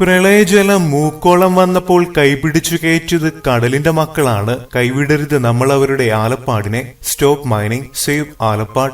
പ്രളയജലം മൂക്കോളം വന്നപ്പോൾ കൈപിടിച്ചു കയറ്റിയത് കടലിന്റെ മക്കളാണ്. കൈവിടരുത് നമ്മൾ അവരുടെ ആലപ്പാടിനെ. Stop mining save Alappad.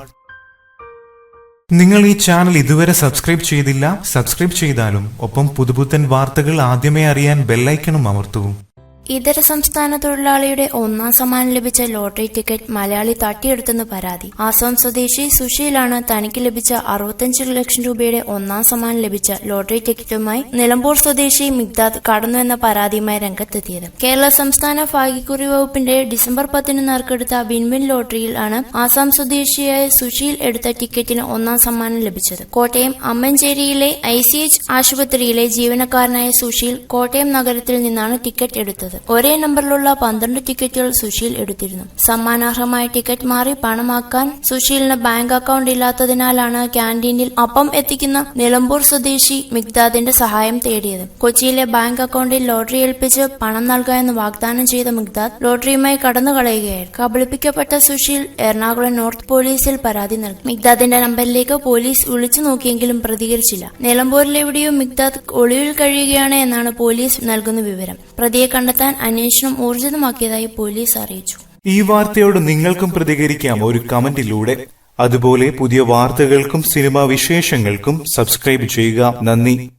നിങ്ങൾ ഈ ചാനൽ ഇതുവരെ സബ്സ്ക്രൈബ് ചെയ്തില്ല? സബ്സ്ക്രൈബ് ചെയ്താലും ഒപ്പം പുതുപുത്തൻ വാർത്തകൾ ആദ്യമേ അറിയാൻ ബെല്ലൈക്കണും അമർത്തൂ. ഇതര സംസ്ഥാന തൊഴിലാളിയുടെ ഒന്നാം സമ്മാനം ലഭിച്ച ലോട്ടറി ടിക്കറ്റ് മലയാളി തട്ടിയെടുത്തെന്ന് പരാതി. ആസാം സ്വദേശി സുശീലാണ് തനിക്ക് ലഭിച്ച അറുപത്തഞ്ച് ലക്ഷം രൂപയുടെ ഒന്നാം സമ്മാനം ലഭിച്ച ലോട്ടറി ടിക്കറ്റുമായി നിലമ്പൂർ സ്വദേശി മിഗ്ദാദ് കടന്നുവെന്ന പരാതിയുമായി രംഗത്തെത്തിയത്. കേരള സംസ്ഥാന ഭാഗ്യക്കുറി വകുപ്പിന്റെ ഡിസംബർ പത്തിന് നറുക്കെടുത്ത വിൻവിൻ ലോട്ടറിയിൽ ആണ് ആസാം സ്വദേശിയായ സുശീൽ എടുത്ത ടിക്കറ്റിന് ഒന്നാം സമ്മാനം ലഭിച്ചത്. കോട്ടയം അമ്മഞ്ചേരിയിലെ ഐ ആശുപത്രിയിലെ ജീവനക്കാരനായ സുശീൽ കോട്ടയം നഗരത്തിൽ നിന്നാണ് ടിക്കറ്റ് എടുത്തത്. ഒരേ നമ്പറിലുള്ള പന്ത്രണ്ട് ടിക്കറ്റുകൾ സുശീൽ എടുത്തിരുന്നു. സമ്മാനാർഹമായ ടിക്കറ്റ് മാറി പണമാക്കാൻ സുശീലിന് ബാങ്ക് അക്കൗണ്ട് ഇല്ലാത്തതിനാലാണ് ക്യാന്റീനിൽ അപ്പം എത്തിക്കുന്ന നിലമ്പൂർ സ്വദേശി മിഗ്ദാദിന്റെ സഹായം തേടിയത്. കൊച്ചിയിലെ ബാങ്ക് അക്കൗണ്ടിൽ ലോട്ടറി ഏൽപ്പിച്ച് പണം നൽകാമെന്ന് വാഗ്ദാനം ചെയ്ത മിഗ്ദാദ് ലോട്ടറിയുമായി കടന്നു കളയുകയായിരുന്നു കബളിപ്പിക്കപ്പെട്ട സുശീൽ എറണാകുളം നോർത്ത് പോലീസിൽ പരാതി നൽകി. മിഗ്ദാദിന്റെ നമ്പറിലേക്ക് പോലീസ് വിളിച്ചു നോക്കിയെങ്കിലും പ്രതികരിച്ചില്ല. നിലമ്പൂരിലെവിടെയോ മിഗ്ദാദ് ഒളിവിൽ കഴിയുകയാണ് എന്നാണ് പോലീസ് നൽകുന്ന വിവരം. പ്രതിയെ കണ്ടെത്താൻ അന്വേഷണം ഊർജിതമാക്കിയതായി പോലീസ് അറിയിച്ചു. ഈ വാർത്തയോട് നിങ്ങൾക്കും പ്രതികരിക്കാം. ഒരു കമന്റിലൂടെ. അതുപോലെ പുതിയ വാർത്തകൾക്കും സിനിമാ വിശേഷങ്ങൾക്കും സബ്സ്ക്രൈബ് ചെയ്യുക. നന്ദി.